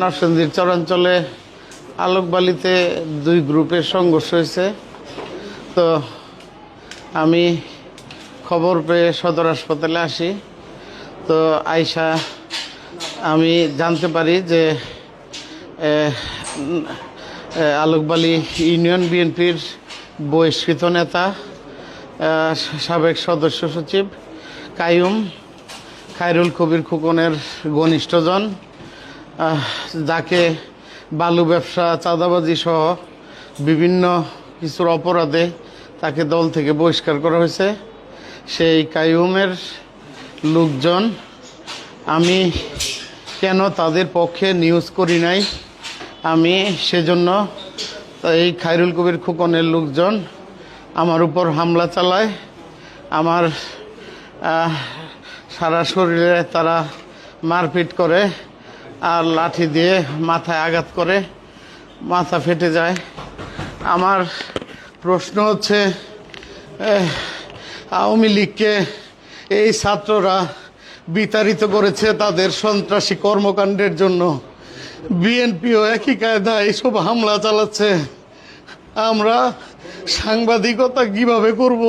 নরসিংদীর চরাঞ্চলে আলোকবালিতে দুই গ্রুপের সংঘর্ষ হয়েছে। তো আমি খবর পেয়ে সদর হাসপাতালে আসি। তো আয়সা আমি জানতে পারি যে আলোকবালি ইউনিয়ন বিএনপির বহিষ্কৃত নেতা সাবেক সদস্য সচিব কায়ুম খায়রুল কবির খুকনের ঘনিষ্ঠজন। যাকে বালু ব্যবসা, চাঁদাবাজি সহ বিভিন্ন কিছুর অপরাধে তাকে দল থেকে বহিষ্কার করা হয়েছে। সেই কায়ুমের লোকজন, আমি কেন তাদের পক্ষে নিউজ করি নাই? আমি সেজন্য এই খায়রুল কবির খুকনের লোকজন আমার উপর হামলা চালায়। আমার সারা শরীরে তারা মারপিট করে। আর লাঠি দিয়ে মাথায় আঘাত করে মাথা ফেটে যায়। আমার প্রশ্ন হচ্ছে আওয়ামী লীগকে এই ছাত্ররা বিতাড়িত করেছে তাদের সন্ত্রাসী কর্মকাণ্ডের জন্য। বিএনপিও একই কায়দায় এইসব হামলা চালাচ্ছে। আমরা সাংবাদিকতা কীভাবে করব?